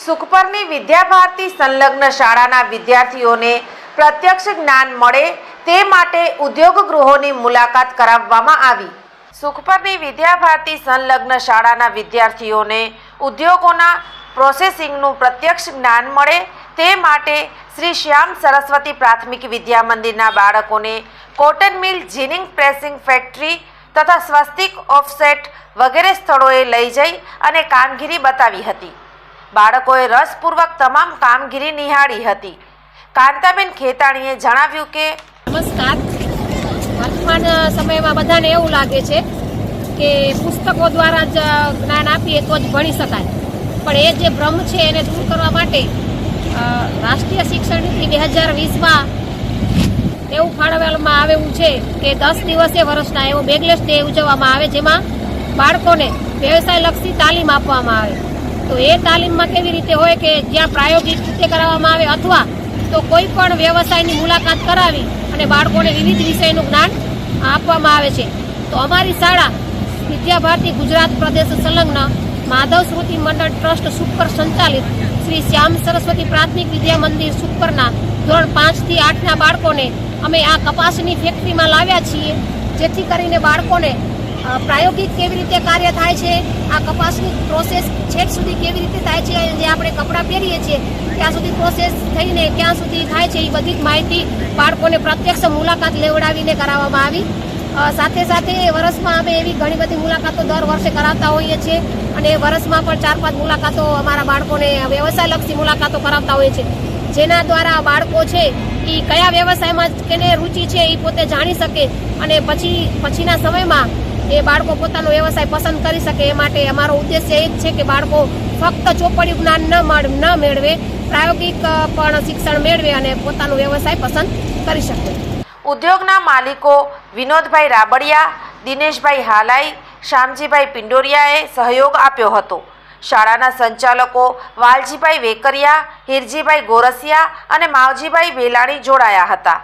સુખપરની વિદ્યાભારતી સંલગ્ન શાળાના વિદ્યાર્થીઓને પ્રત્યક્ષ જ્ઞાન મળે તે માટે ઉદ્યોગ ગૃહોની મુલાકાત કરાવવામાં આવી. સુખપરની વિદ્યાભારતી સંલગ્ન શાળાના વિદ્યાર્થીઓને ઉદ્યોગોના પ્રોસેસિંગનું પ્રત્યક્ષ જ્ઞાન મળે તે માટે શ્રી શ્યામ સરસ્વતી પ્રાથમિક વિદ્યા મંદિરના બાળકોને cotton mill ginning pressing factory તથા સ્વસ્તિક ઓફસેટ વગેરે સ્થળોએ લઈ જઈ અને કામગીરી બતાવી હતી. બાળકોએ રસપૂર્વક તમામ કામગીરી નિહાળી હતી. કાંતાબેન ખેતાણીએ જણાવ્યું કે, નમસ્કાર. વર્તમાન સમયમાં બધાને એવું લાગે છે કે પુસ્તકો દ્વારા જ જ્ઞાન આપીએ તો જ ભણી શકાય. પણ એ જે ભ્રમ છે એને દૂર કરવા માટે રાષ્ટ્રીય શિક્ષણ નીતિ બે હજાર વીસમાં એવું ફાળવવામાં આવેલું છે કે દસ દિવસે વર્ષના એવો બેગલેસ ડે ઉજવવામાં આવે, જેમાં બાળકોને વ્યવસાયલક્ષી તાલીમ આપવામાં આવે. તો એ તાલીમમાં કેવી રીતે હોય કે જ્યાં પ્રાયોગિક રીતે કરાવવામાં આવે અથવા તો કોઈ પણ વ્યવસાયની મુલાકાત કરાવી અને બાળકોને વિવિધ વિષયનું જ્ઞાન આપવામાં આવે છે. તો અમારી શાળા વિદ્યા ભારતી ગુજરાત પ્રદેશ સંલગ્ન માધવ સ્મૃતિ મંડળ ટ્રસ્ટ સુપર સંચાલિત શ્રી શ્યામ સરસ્વતી પ્રાથમિક વિદ્યા મંદિર સુપરના ધોરણ પાંચથી આઠના બાળકોને અમે આ કપાસની ફેક્ટરીમાં લાવ્યા છીએ, જેથી કરીને બાળકોને પ્રાયોગિક કેવી રીતે કાર્ય થાય છે, આ કપાસની પ્રોસેસ છેક સુધી કેવી રીતે થાય છે જે આપણે કપડાં પહેરીએ છીએ, ત્યાં સુધી પ્રોસેસ થઈને ક્યાં સુધી થાય છે, એ બધી જ માહિતી બાળકોને પ્રત્યક્ષ મુલાકાત લેવડાવીને કરાવવામાં આવી. સાથે સાથે વર્ષમાં અમે એવી ઘણી બધી મુલાકાતો દર વર્ષે કરાવતા હોઈએ છીએ, અને વર્ષમાં પણ ચાર પાંચ મુલાકાતો અમારા બાળકોને વ્યવસાયલક્ષી મુલાકાતો કરાવતા હોઈએ છીએ. જેના દ્વારા બાળકો છે એ કયા વ્યવસાયમાં કેને રુચિ છે એ પોતે જાણી શકે, અને પછી, પછીના સમયમાં એ બાળકો પોતાનો વ્યવસાય પસંદ કરી શકે એ માટે અમારો ઉદ્દેશ્ય એ જ છે કે બાળકો ફક્ત ચોપડી જ્ઞાન ન મેળવે, પ્રાયોગિક પણ શિક્ષણ મેળવે અને પોતાનો વ્યવસાય પસંદ કરી શકે. ઉદ્યોગના માલિકો વિનોદભાઈ રાબડિયા, દિનેશભાઈ હાલાઈ શ્યામજીભાઈ પિંડોરિયાએ સહયોગ આપ્યો હતો. શાળાના સંચાલકો વાલજીભાઈ વેકરિયા, હિરજીભાઈ ગોરસિયા અને માવજીભાઈ વેલાણી જોડાયા હતા.